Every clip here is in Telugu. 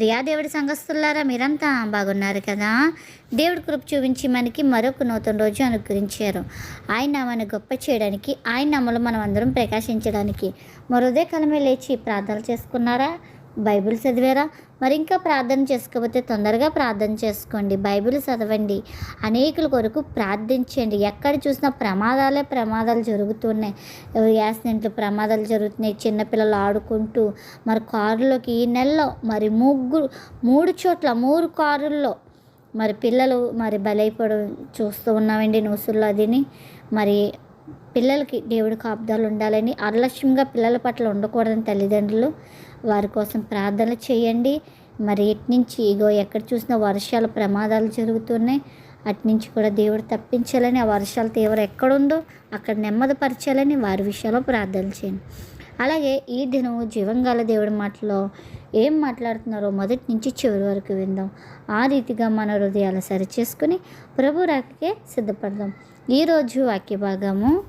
ప్రియా దేవుడి సంఘస్థులారా మీరంతా బాగున్నారు కదా? దేవుడి కృప చూపించి మనకి మరొక నూతన రోజు అనుగ్రహించారు. ఆయన మన గొప్ప చేయడానికి ఆయన అమలు మనం అందరం ప్రకాశించడానికి మరోదే కలమే లేచి ప్రార్థనలు చేసుకున్నారా? బైబిల్ చదివారా? మరి ఇంకా ప్రార్థన చేసుకోకపోతే తొందరగా ప్రార్థన చేసుకోండి. బైబిల్ చదవండి. అనేకుల కొరకు ప్రార్థించండి. ఎక్కడ చూసినా ప్రమాదాలే ప్రమాదాలు జరుగుతున్నాయి. యాక్సిడెంట్లు ప్రమాదాలు జరుగుతున్నాయి. చిన్నపిల్లలు ఆడుకుంటూ మరి కారులోకి ఈ నెలలో మరి ముగ్గురు మూడు చోట్ల మూడు కారుల్లో మరి పిల్లలు మరి బలైపోవడం చూస్తూ ఉన్నామండి న్యూసుల్లో అదిని. మరి పిల్లలకి దేవుడి కాపుదాలు ఉండాలని అలక్ష్యంగా పిల్లల పట్ల ఉండకూడదని తల్లిదండ్రులు వారి కోసం ప్రార్థనలు చేయండి. మరి నుంచి ఇగో ఎక్కడ చూసినా వర్షాల ప్రమాదాలు జరుగుతున్నాయి. అటు నుంచి కూడా దేవుడు తప్పించాలని ఆ వర్షాల తీవ్ర ఎక్కడుందో అక్కడ నెమ్మదిపరచాలని వారి విషయంలో ప్రార్థన చేయండి. అలాగే ఈ దినం జీవంగాల దేవుడి మాటలో ఏం మాట్లాడుతున్నారో మొదటి నుంచి చివరి వరకు విందాం. ఆ రీతిగా మన హృదయాలు సరిచేసుకుని ప్రభు రాకకే సిద్ధపడదాం. ఈరోజు వాక్య భాగము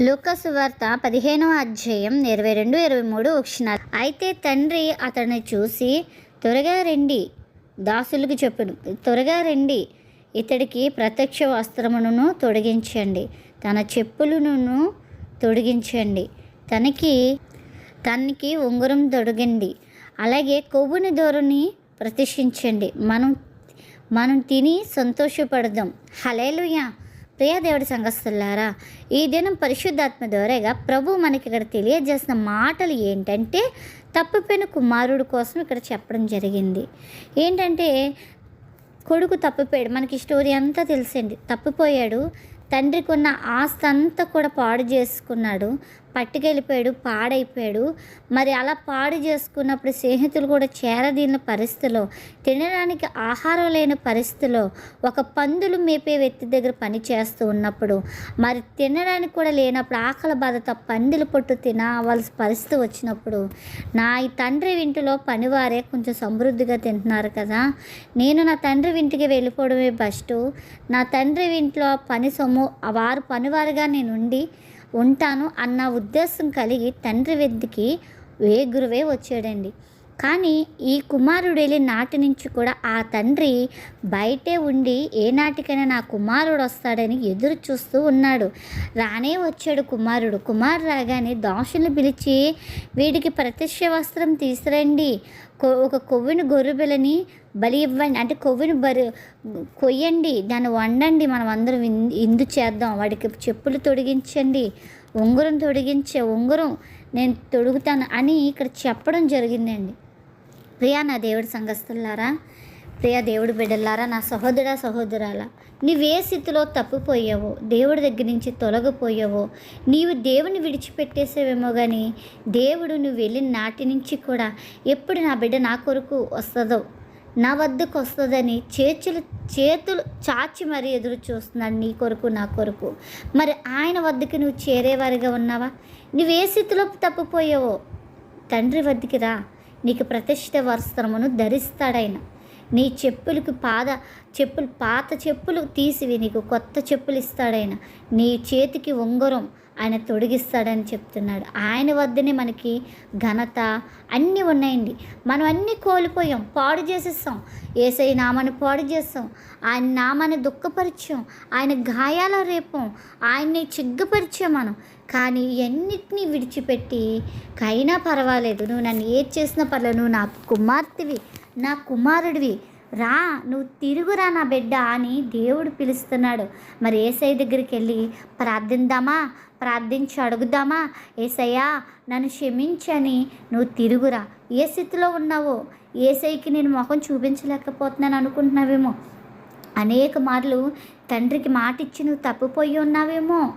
లూకసు వార్త పదిహేనవ అధ్యాయం ఇరవై రెండు ఇరవై మూడు వక్షణాలు అయితే తండ్రి అతన్ని చూసి త్వరగా రండి దాసులకు చెప్పును. త్వరగా రండి ఇతడికి ప్రత్యక్ష వస్త్రమును తొడిగించండి. తన చెప్పులను తొడిగించండి. తనకి తనకి ఉంగరం తొడగండి. అలాగే కొవ్వుని దోరుని ప్రతిష్ఠించండి. మనం మనం తిని సంతోషపడదాం. హలేలుయా ప్రియదేవుడి సంఘస్థులారా ఈ దినం పరిశుద్ధాత్మ ద్వారాగా ప్రభు మనకి ఇక్కడ తెలియజేసిన మాటలు ఏంటంటే తప్పిపోయిన కుమారుడు కోసం ఇక్కడ చెప్పడం జరిగింది. ఏంటంటే కొడుకు తప్పిపోయాడు. మనకి స్టోరీ అంతా తెలిసింది తప్పిపోయాడు. తండ్రికి ఉన్న ఆస్తి అంతా కూడా పాడు చేసుకున్నాడు. పట్టుకెళ్ళిపోయాడు పాడైపోయాడు. మరి అలా పాడు చేసుకున్నప్పుడు స్నేహితులు కూడా చేరదీన పరిస్థితిలో తినడానికి ఆహారం లేని పరిస్థితిలో ఒక పందులు మేపే వ్యక్తి దగ్గర పని చేస్తూ ఉన్నప్పుడు మరి తినడానికి కూడా లేనప్పుడు ఆకలి బాధతో పందులు పొట్టు తినవలసిన పరిస్థితి వచ్చినప్పుడు నా ఈ తండ్రి ఇంటిలో పనివారే కొంచెం సమృద్ధిగా తింటున్నారు కదా. నేను నా తండ్రి ఇంటికి వెళ్ళిపోవడమే బెస్ట్. నా తండ్రి ఇంట్లో పని సొమ్ము వారు పనివారుగా నేను ఉండి ఉంటాను అన్న ఉద్దేశం కలిగి తండ్రి వెద్దికి వేగురువే వచ్చాడండి. కానీ ఈ కుమారుడు వెళ్ళి నాటి నుంచి కూడా ఆ తండ్రి బయటే ఉండి ఏ నాటికైనా నా కుమారుడు వస్తాడని ఎదురు చూస్తూ ఉన్నాడు. రానే వచ్చాడు కుమారుడు. కుమారు రాగానే దాసుని పిలిచి వీడికి ప్రత్యక్ష వస్త్రం తీసురండి కొ- ఒక కొవ్వుని గొర్రెబిలని బలి ఇవ్వండి. అంటే కొవ్వుని బరి కొయ్యండి. దాన్ని వండండి. మనం అందరం ఇందు చేద్దాం. వాడికి చెప్పులు తొడిగించండి. ఉంగరం తొడిగించే ఉంగరం నేను తొడుగుతాను అని ఇక్కడ చెప్పడం జరిగిందండి. ప్రియా నా దేవుడి సంఘస్థులారా ప్రియా దేవుడి బిడ్డలారా నా సహోదర సహోదరాల నీవే స్థితిలో తప్పిపోయావో దేవుడి దగ్గర నుంచి తొలగిపోయావో నీవు దేవుని విడిచిపెట్టేసేవేమో కానీ దేవుడు నువ్వు వెళ్ళిన నాటి నుంచి కూడా ఎప్పుడు నా బిడ్డ నా కొరకు వస్తుందో నా వద్దకు వస్తుందని చేతులు చేతులు చాచి మరీ ఎదురు చూస్తున్నాడు నీ కొరకు నా కొరకు. మరి ఆయన వద్దకు నువ్వు చేరేవారిగా ఉన్నావా? నువ్వు ఏ స్థితిలో తప్పిపోయావో? తండ్రి వద్దకి రా. నీకు ప్రతిష్ఠ వస్త్రమును ధరిస్తాడాయన నీ చెప్పులకు పాద చెప్పులు పాత చెప్పులు తీసివి నీకు కొత్త చెప్పులు ఇస్తాడాయన నీ చేతికి ఉంగరం ఆయన తొడిగిస్తాడని చెప్తున్నాడు. ఆయన వద్దనే మనకి ఘనత అన్నీ ఉన్నాయండి. మనం అన్నీ కోల్పోయాం పాడు చేసేస్తాం. ఏసై నామాన్ని పాడు చేస్తాం. ఆయన నామాన్ని దుఃఖపరిచాం. ఆయన గాయాల రేపం. ఆయన్ని చిగ్గుపరిచాం మనం. కానీ ఇవన్నిటినీ విడిచిపెట్టి కైనా పర్వాలేదు. నువ్వు నన్ను ఏది చేసినా పర్లేదు. నువ్వు నా కుమార్తెవి నా కుమారుడివి. రా నువ్వు తిరుగురా నా బిడ్డ అని దేవుడు పిలుస్తున్నాడు. మరి ఏసై దగ్గరికి వెళ్ళి ప్రార్థిందామా? ప్రార్థించి అడుగుదామా? ఏసయ్యా నన్ను క్షమించని నువ్వు తిరుగురా. ఏ స్థితిలో ఉన్నావో? ఏసైకి నేను ముఖం చూపించలేకపోతున్నాను అనుకుంటున్నావేమో? అనేక మార్లు తండ్రికి మాట ఇచ్చి నువ్వు తప్పిపోయి ఉన్నావేమో?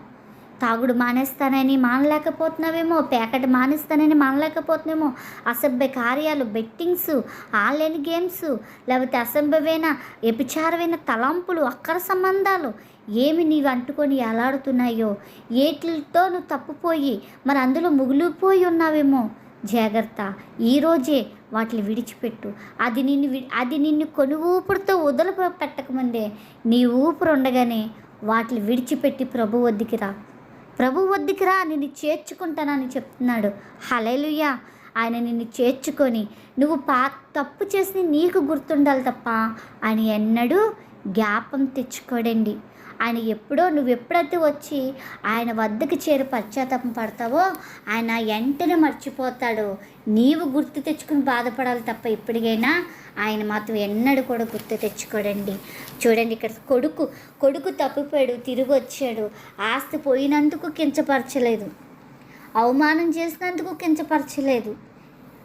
తాగుడు మానేస్తానని మానలేకపోతున్నావేమో ప్యాకెట్ మానేస్తానని మానలేకపోతున్నామో అసభ్య కార్యాలు బెట్టింగ్స్ ఆన్లైన్ గేమ్స్ లేకపోతే అసభ్యమైన వ్యభిచారమైన తలంపులు అక్కర సంబంధాలు ఏమి నీవు అంటుకొని ఎలాడుతున్నాయో ఏటితో నువ్వు తప్పుపోయి మరి అందులో ముగిలిపోయి ఉన్నావేమో? జాగ్రత్త. ఈరోజే వాటిని విడిచిపెట్టు. అది నిన్ను వి- అది నిన్ను కొను ఊపిరితో వదల పెట్టకముందే నీ ఊపిరి ఉండగానే వాటిని విడిచిపెట్టి ప్రభు వద్దకి రా. ప్రభు వద్దకి రా నిన్ను చేర్చుకుంటానని చెప్తున్నాడు. హలేలుయ్యా ఆయన నిన్ను చేర్చుకొని నువ్వు పా తప్పు చేసి నీకు గుర్తుండాలి తప్ప ఆయన ఎన్నడూ జ్ఞాపం తెచ్చుకోడండి. ఆయన ఎప్పుడో నువ్వు ఎప్పుడైతే వచ్చి ఆయన వద్దకు చేరి పశ్చాత్తాపం పడతావో ఆయన వెంటనే మర్చిపోతాడు. నీవు గుర్తు తెచ్చుకుని బాధపడాలి తప్ప ఇప్పటికైనా ఆయన మాత్రం ఎన్నడూ కూడా గుర్తు తెచ్చుకోడండి. చూడండి ఇక్కడ కొడుకు కొడుకు తప్పిపోయాడు తిరిగి వచ్చాడు. ఆస్తి పోయినందుకు కించపరచలేదు. అవమానం చేసినందుకు కించపరచలేదు.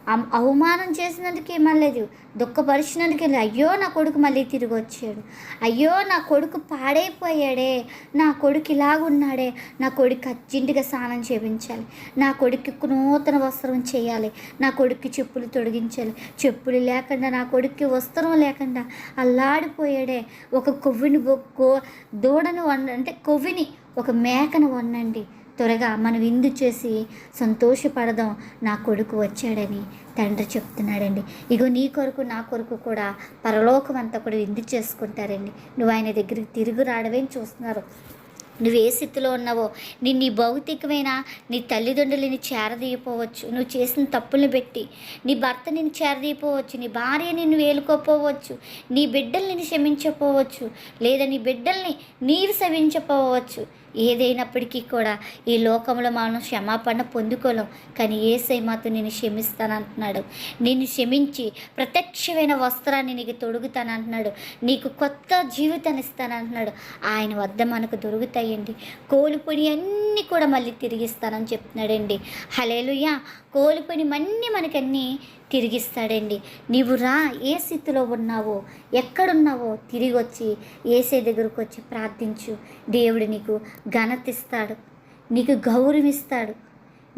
అవమానం చేసినందుకు ఏమనలేదు దుఃఖపరిచినందుకు అయ్యో నా కొడుకు మళ్ళీ తిరిగి వచ్చాడు అయ్యో నా కొడుకు పాడైపోయాడే. నా కొడుకు ఇలాగున్నాడే. నా కొడుకు అర్జెంటుగా స్నానం చేయించాలి. నా కొడుకు నూతన వస్త్రం చేయాలి. నా కొడుకు చెప్పులు తొడిగించాలి. చెప్పులు లేకుండా నా కొడుకు వస్త్రం లేకుండా అల్లాడిపోయాడే. ఒక కొవ్విని దూడను వండ అంటే కొవ్విని ఒక మేకను వండండి. త్వరగా మనం విందు చేసి సంతోషపడదాం. నా కొడుకు వచ్చాడని తండ్రి చెప్తున్నాడండి. ఇగో నీ కొరకు నా కొరకు కూడా పరలోకం అంతా కూడా విందు చేసుకుంటారండి. నువ్వు ఆయన దగ్గరికి తిరిగి రావడమే చూస్తున్నారు. నువ్వు ఏ స్థితిలో ఉన్నావో నీ నీ భౌతికమైన నీ తల్లిదండ్రులని చేరదీయపోవచ్చు. నువ్వు చేసిన తప్పులను పెట్టి నీ భర్త నిన్ను చేరదీయపోవచ్చు. నీ భార్య నిన్ను వేలుకోపోవచ్చు. నీ బిడ్డల్ని క్షమించపోవచ్చు. లేదా నీ బిడ్డల్ని నీవు శవించపోవచ్చు. ఏదైనప్పటికీ కూడా ఈ లోకంలో మనం క్షమాపణ పొందుకోలేం. కానీ ఏసై మాత్రం నేను క్షమిస్తానంటున్నాడు. నిన్ను క్షమించి ప్రత్యక్షమైన వస్త్రాన్ని నీకు తొడుగుతానంటున్నాడు. నీకు కొత్త జీవితాన్ని ఇస్తానంటున్నాడు. ఆయన వద్ద మనకు దొరుకుతాయండి. కోల్పోయి అన్నీ కూడా మళ్ళీ తిరిగిస్తానని చెప్తున్నాడండి. హలేలుయా కోల్పోయి మన్నీ మనకన్నీ తిరిగిస్తాడండి. నీవు రా. ఏ స్థితిలో ఉన్నావో ఎక్కడున్నావో తిరిగి వచ్చి ఏసే దగ్గరకు వచ్చి ప్రార్థించు. దేవుడు నీకు ఘనతిస్తాడు. నీకు గౌరవిస్తాడు.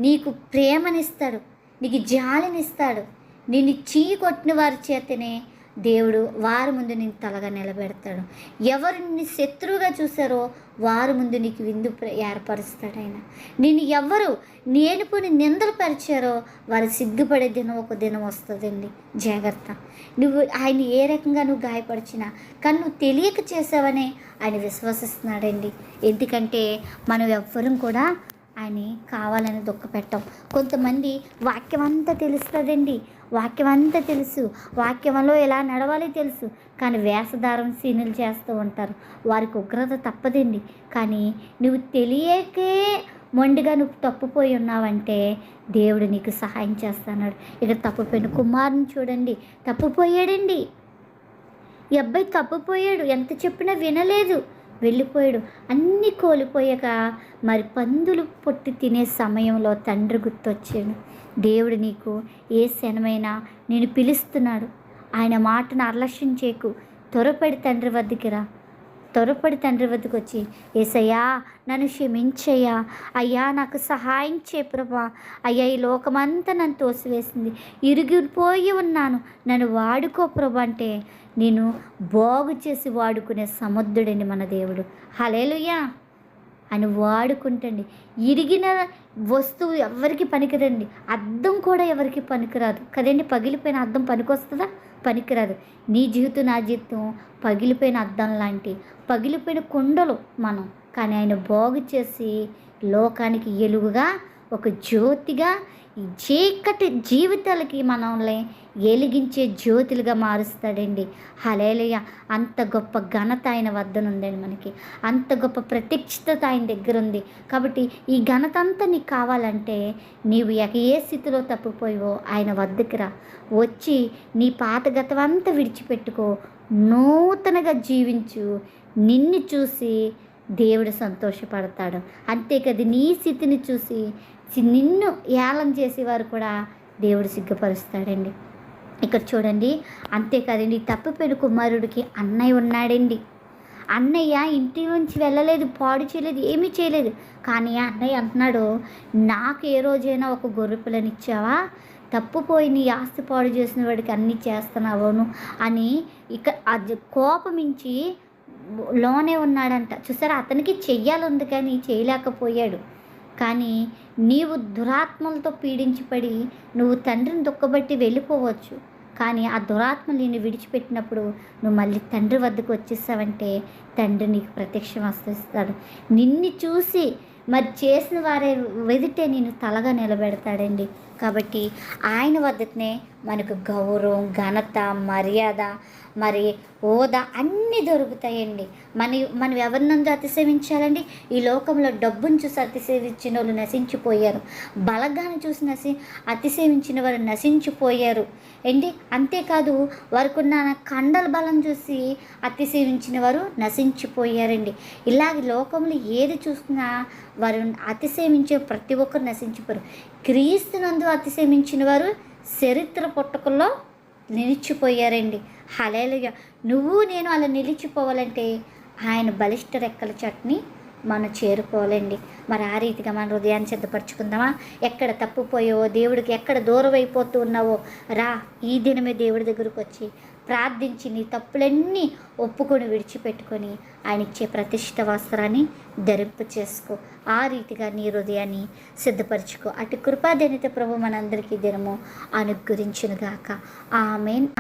నీకు ప్రేమనిస్తాడు. నీకు జాలినిస్తాడు. నిన్ను చీ కొట్టిన వారి చేతనే దేవుడు వారి ముందు నీకు తలగా నిలబెడతాడు. ఎవరు నిన్ను శత్రువుగా చూసారో వారి ముందు నీకు విందు ఏర్పరుస్తాడు ఆయన. నేను ఎవరు నేను పోని నిందలు పరిచారో వారు సిగ్గుపడే దినం ఒక దినం వస్తుందండి. జాగ్రత్త. నువ్వు ఆయన ఏ రకంగా నువ్వు గాయపరిచినా కానీ నువ్వు తెలియక చేసావనే ఆయన విశ్వసిస్తున్నాడండి. ఎందుకంటే మనం ఎవ్వరం కూడా అని కావాలని దుఃఖపెట్టం. కొంతమంది వాక్యం అంతా తెలుస్తుందండి. వాక్యం అంతా తెలుసు. వాక్యంలో ఎలా నడవాలి తెలుసు. కానీ వేషధారం సీనులు చేస్తూ ఉంటారు. వారికి ఉగ్రత తప్పదండి. కానీ నువ్వు తెలియకే మొండిగా నువ్వు తప్పుపోయి ఉన్నావంటే దేవుడు నీకు సహాయం చేస్తున్నాడు ఇక్కడ తప్పుపోయిన కుమారుని చూడండి. తప్పుపోయాడండి. ఈ అబ్బాయి తప్పుపోయాడు. ఎంత చెప్పినా వినలేదు. వెళ్ళిపోయాడు. అన్నీ కోల్పోయాక మరి పందులు పొట్టి తినే సమయంలో తండ్రి గుర్తొచ్చాడు. దేవుడు నీకు ఏ శనమైనా నేను పిలుస్తున్నాడు. ఆయన మాటను అలక్ష్యం చేయకు. త్వరపడి తండ్రి వద్దకి రా. త్వరపడి తండ్రి వద్దకు వచ్చి ఏసయ్యా నన్ను క్షమించయ్యా. అయ్యా నాకు సహాయం చే ప్రభా. అయ్యా ఈ లోకమంతా నన్ను తోసివేసింది. ఇరిగిపోయి ఉన్నాను. నన్ను వాడుకో ప్రభా అంటే నేను బాగు చేసి వాడుకునే సముద్రుడని మన దేవుడు. హలేలుయ్యా అని వాడుకుంటండి. ఇరిగిన వస్తువు ఎవరికి పనికిరండి? అద్దం కూడా ఎవరికి పనికిరాదు. కదండి పగిలిపోయిన అద్దం పనికొస్తుందా? పనికిరాదు. నీ జీవితం నా జీవితం పగిలిపోయిన అద్దం లాంటి పగిలిపోయిన కుండలు మనం. కానీ ఆయన బాగు చేసి లోకానికి ఎలుగుగా ఒక జ్యోతిగా చీకటి జీవితాలకి మనల్ని వెలిగించే జ్యోతులుగా మారుస్తాడండి. హలేలయ్య అంత గొప్ప ఘనత ఆయన వద్దనుందండి మనకి. అంత గొప్ప ప్రత్యక్షత ఆయన దగ్గర ఉంది కాబట్టి ఈ ఘనత అంతా నీకు కావాలంటే నీవు ఎక ఏ స్థితిలో తప్పిపోయావో ఆయన వద్దకు రా. వచ్చి నీ పాత గతం అంతా విడిచిపెట్టుకో. నూతనగా జీవించు. నిన్ను చూసి దేవుడు సంతోషపడతాడు. అంతేకాదు నీ స్థితిని చూసి నిన్ను ఏలం చేసేవారు కూడా దేవుడు సిగ్గుపరుస్తాడండి. ఇక్కడ చూడండి అంతేకాదండి తప్పిపోయిన కుమారుడికి అన్నయ్య ఉన్నాడండి. అన్నయ్య ఇంటి నుంచి వెళ్ళలేదు పాడు చేయలేదు ఏమీ చేయలేదు. కానీ అన్నయ్య అంటున్నాడు నాకు ఏ రోజైనా ఒక గొర్రె పిల్లనిచ్చావా తప్పుపోయి నీ ఆస్తి పాడు చేసిన వాడికి అన్నీ చేస్తున్నావును? అని ఇక అది కోపమించి లోనే ఉన్నాడంట. చూసారా అతనికి చెయ్యాలంది కానీ చేయలేకపోయాడు. కానీ నీవు దురాత్మలతో పీడించబడి నువ్వు తండ్రిని దుక్కబట్టి వెళ్ళిపోవచ్చు. కానీ ఆ దురాత్మ నేను విడిచిపెట్టినప్పుడు నువ్వు మళ్ళీ తండ్రి వద్దకు వచ్చేసావంటే తండ్రి నీకు ప్రత్యక్షం వస్తాడు. నిన్ను చూసి మరి చేసిన వారే వెదిటే నేను తలగా నిలబెడతాడండి. కాబట్టి ఆయన వద్దనే మనకు గౌరవం ఘనత మర్యాద మరి హోదా అన్నీ దొరుకుతాయండి. మన మనం ఎవరినందు అతిసేవించాలండి ఈ లోకంలో డబ్బును చూసి అతిసేవించిన వాళ్ళు నశించిపోయారు. బలగాన్ని చూసి నశి అతిసేవించిన వారు నశించిపోయారు. ఏంటి? అంతేకాదు వారికున్న కండల బలం చూసి అతిసేవించిన వారు నశించిపోయారండి. ఇలాగ లోకంలో ఏది చూసినా వారు అతిసేవించే ప్రతి ఒక్కరు నశించిపోయారు క్రీస్తునందు అతిశేమించిన వారు చరిత్ర పుట్టకల్లో నిలిచిపోయారండి. హలేలుగా నువ్వు నేను అలా నిలిచిపోవాలంటే ఆయన బలిష్ట రెక్కల చట్ని మనం చేరుకోవాలండి. మరి ఆ రీతిగా మన హృదయాన్ని సిద్ధపరచుకుందామా? ఎక్కడ తప్పుపోయావో దేవుడికి ఎక్కడ దూరం అయిపోతూ ఉన్నావో రా ఈ దినమే దేవుడి దగ్గరకు వచ్చి ప్రార్థించి నీ తప్పులన్నీ ఒప్పుకొని విడిచిపెట్టుకొని ఆయన ఇచ్చే ప్రతిష్ట వస్త్రాన్ని ధరింపు చేసుకో. ఆ రీతిగా నీ హృదయాన్ని సిద్ధపరచుకో. అటు కృపాదనిత ప్రభు మనందరికీ దినము అనుగ్రహించునుగాక. ఆమెన్.